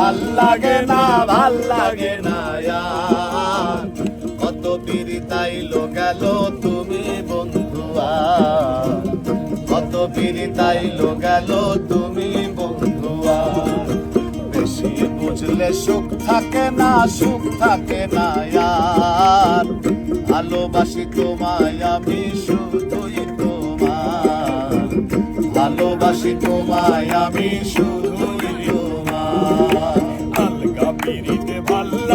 ভালো লাগে না ভালো লাগে না। কত পিরিতাইলো গেল তুমি বন্ধুয়া কত পিরিতাইলো গেল তুমি বন্ধুয়া বেশি বুঝলে সুখ থাকে না, সুখ থাকে না আর ভালোবাসি তোমায় আমি শুধুই তোমার ভালোবাসি তোমায় আমি শুধুই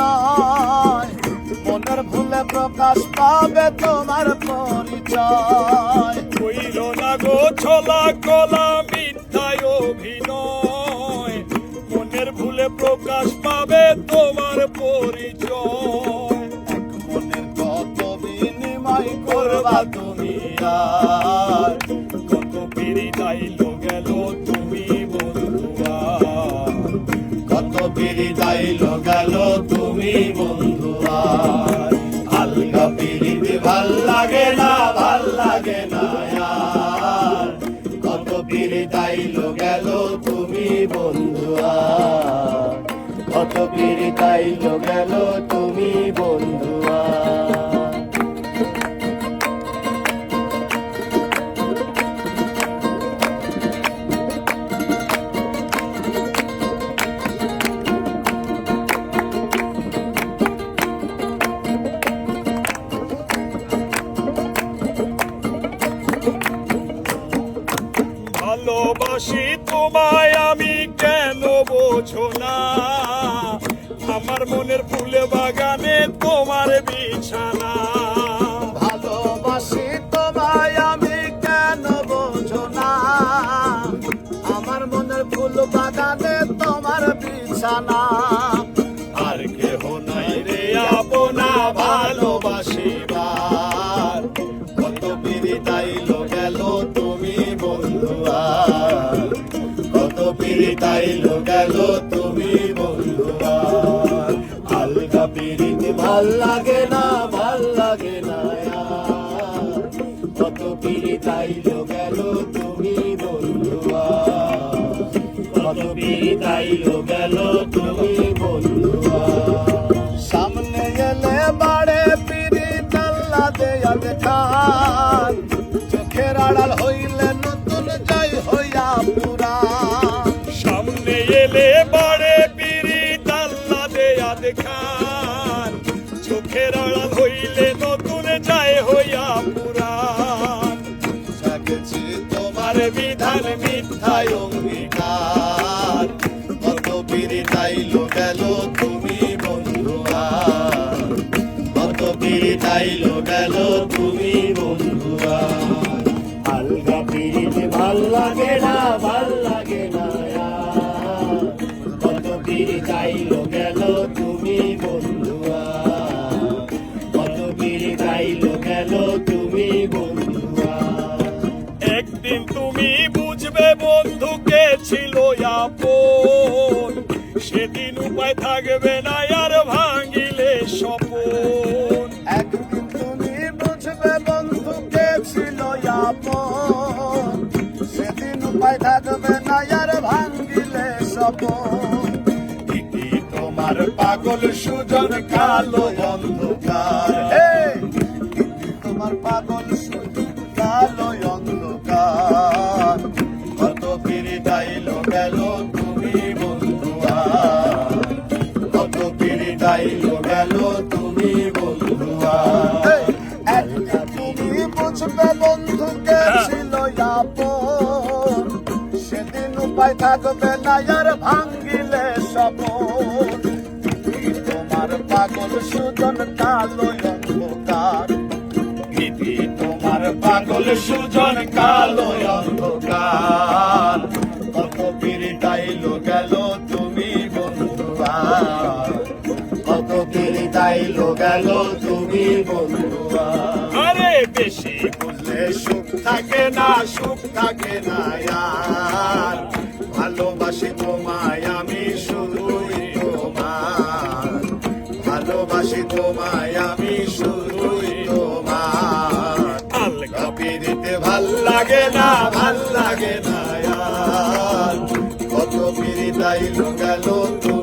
অভিনয় মনের ভুলে প্রকাশ পাবে তোমার পরিচয়। কইল না গো ছলা কলা মিথ্যায় অভিনয়। মনের ভুলে প্রকাশ পাবে তোমার পরিচয়। এক মনের কত বিনিময় করবা তুমি আর? কত পিড়ি তাইলো গেল তুমি বন্ধুয়া। কত পিড়ি গেল তুমি ভালো লাগে না ভালো লাগে না কত পিড়ি গেল তুমি বন্ধুয়া। কত পিড়ি যাইল গেল তুমি বন্ধুয়া। ভালোবাসি, তোমায় আমি কেন বোঝো না? আমার মনের ফুলে বাগানে তোমার বিছানা। ভালোবাসি, তোমায় আমি কেন বোঝো না? আমার মনের ফুল বাগানে তোমার বিছানা। পিড়ি তাইলো গেল তুমি আলগা পিড়িতে ভালো লাগে না, ভালো লাগে না। কত পিড়ি তাইলো গেল তুমি বন্ধুয়া কত পিড়ি তাইলো গেল তুমি বন্ধুয়া সামনে এলে বাড়ে পিড়ি তাল্লা তোমার বিধান, মিথ্যায় অঙ্গীকার। কত পিড়ি তাইলো গেল তুমি বন্ধুয়া কত পিড়ি তাইলো গেল তুমি বন্ধুয়া আলগা পিড়িতে ভালো লাগে না, ভালো লাগে না আর। কত পিড়ি তাইলো গেল তুমি বন্ধুকে ছিল আপন। সেদিন উপায় থাকবে না আর ভাঙিলে স্বপন। একদিন তুমি বুঝবে বন্ধুকে ছিল আপন। সেদিন উপায় থাকবে না আর ভাঙ্গিলে স্বপন। তোমার পাগল সুজন কালো উপায় থাকবে না আর ভাঙ্গিলে সপন। তোমার পাগল সুজন কালো অন্ধকার। দিদি তোমার পাগল সুজন কালো অন্ধকার। কত পিড়িটাইল গেল তুমি বন্ধুবার কত পিড়িটাইল গেল তুমি বন্ধুবার আরে বেশি বললে সুখ থাকে না, সুখ থাকে না ভালোবাসি তোমায়, আমি শুধুই তোমার। ভালোবাসি তোমায়, আমি শুধুই তোমার। আলগা দিতে ভালো লাগে না, ভালো লাগে না কত পিড়িতাইলো গেল তুমি